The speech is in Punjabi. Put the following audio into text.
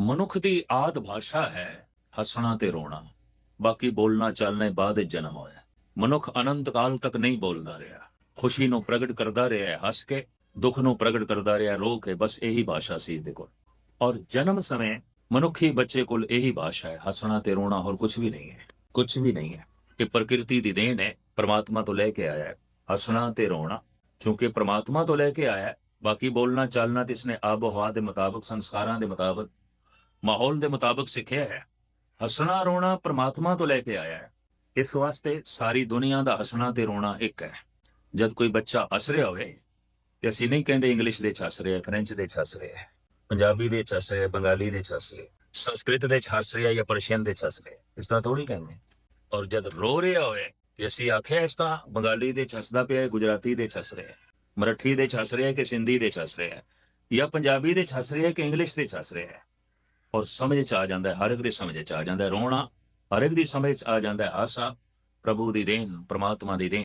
ਮਨੁੱਖ ਦੀ ਆਦ ਭਾਸ਼ਾ ਹੈ ਹੱਸਣਾ ਤੇ ਰੋਣਾ। ਬਾਕੀ ਬੋਲਣਾ ਚੱਲਣਾ ਬਾਅਦ ਜਨਮ ਹੋਇਆ। ਮਨੁੱਖ ਅਨੰਤ ਕਾਲ ਤੱਕ ਨਹੀਂ ਬੋਲਦਾ ਰਿਹਾ। ਖੁਸ਼ੀ ਨੂੰ ਪ੍ਰਗਟ ਕਰਦਾ ਰਿਹਾ ਹੈ, ਹੱਸ ਕੇ, ਦੁੱਖ ਨੂੰ ਪ੍ਰਗਟ ਕਰਦਾ ਰਿਹਾ, ਰੋ ਕੇ, ਬਸ ਇਹੀ ਭਾਸ਼ਾ ਸੀ ਇਹਦੇ ਕੋਲ। ਔਰ ਜਨਮ ਸਮੇਂ ਮਨੁੱਖੀ ਬੱਚੇ ਕੋਲ ਇਹੀ ਭਾਸ਼ਾ ਹੈ, ਹੱਸਣਾ ਤੇ ਰੋਣਾ ਹੋਰ ਕੁਝ ਵੀ ਨਹੀਂ ਹੈ। ਕੁਝ ਵੀ ਨਹੀਂ ਹੈ। ਇਹ ਪ੍ਰਕਿਰਤੀ ਦੀ ਦੇਣ ਹੈ, ਪਰਮਾਤਮਾ ਤੋਂ ਲੈ ਕੇ ਆਇਆ ਹੈ। ਹੱਸਣਾ ਤੇ ਰੋਣਾ, ਕਿਉਂਕਿ ਪਰਮਾਤਮਾ ਤੋਂ ਲੈ ਕੇ ਆਇਆ ਹੈ, ਬਾਕੀ ਬੋਲਣਾ ਚਾਲਣਾ ਤੇ ਇਸਨੇ ਆਬੋ ਹਵਾ ਦੇ ਮੁਤਾਬਕ, ਸੰਸਕਾਰਾਂ ਦੇ ਮੁਤਾਬਕ ਮਾਹੌਲ ਦੇ ਮੁਤਾਬਕ ਸਿੱਖਿਆ ਹੈ ਹੱਸਣਾ ਰੋਣਾ ਪ੍ਰਮਾਤਮਾ ਤੋਂ ਲੈ ਕੇ ਆਇਆ ਹੈ ਇਸ ਵਾਸਤੇ ਸਾਰੀ ਦੁਨੀਆ ਦਾ ਹੱਸਣਾ ਤੇ ਰੋਣਾ ਇੱਕ ਹੈ ਜਦ ਕੋਈ ਬੱਚਾ ਹੱਸ ਰਿਹਾ ਹੋਵੇ ਤੇ ਅਸੀਂ ਨਹੀਂ ਕਹਿੰਦੇ ਇੰਗਲਿਸ਼ ਦੇ ਚ ਹੱਸ ਰਿਹਾ ਫ੍ਰੈਂਚ ਦੇ ਚ ਹੱਸ ਰਿਹਾ ਪੰਜਾਬੀ ਦੇ ਚ ਹੱਸ ਰਿਹਾ ਬੰਗਾਲੀ ਦੇ ਚ ਹੱਸ ਰਿਹਾ ਸੰਸਕ੍ਰਿਤ ਦੇ ਚ ਹੱਸ ਰਿਹਾ ਜਾਂ ਪਰਸ਼ੀਅਨ ਦੇ ਚ ਹੱਸ ਰਿਹਾ ਇਸ ਤਰ੍ਹਾਂ ਥੋੜੀ ਕਹਿੰਦੇ ਔਰ ਜਦ ਰੋ ਰਿਹਾ ਹੋਵੇ ਤੇ ਅਸੀਂ ਆਖਿਆ ਇਸ ਤਰ੍ਹਾਂ ਬੰਗਾਲੀ ਦੇ ਚ ਹੱਸਦਾ ਪਿਆ ਗੁਜਰਾਤੀ ਦੇ ਚ ਹੱਸ ਰਿਹਾ ਮਰਾਠੀ ਦੇ ਚ ਹੱਸ ਰਿਹਾ ਕਿ ਸਿੰਧੀ ਦੇ ਚ ਹੱਸ ਰਿਹਾ ਜਾਂ ਪੰਜਾਬੀ ਦੇ ਚ ਹੱਸ ਰਿਹਾ ਕਿ ਇੰਗਲਿਸ਼ ਦੇ ਚ ਹੱਸ ਰਿਹਾ ਹੈ ਔਰ ਸਮਝ ਚ ਆ ਜਾਂਦਾ ਹੈ, ਹਰ ਇੱਕ ਦੀ ਸਮਝ ਚ ਆ ਜਾਂਦਾ ਹੈ। ਰੋਣਾ ਹਰ ਇੱਕ ਦੀ ਸਮਝ ਚ ਆ ਜਾਂਦਾ ਹੈ। ਆਸਾ ਪ੍ਰਭੂ ਦੀ ਦੇਣ, ਪ੍ਰਮਾਤਮਾ ਦੀ ਦੇਣ।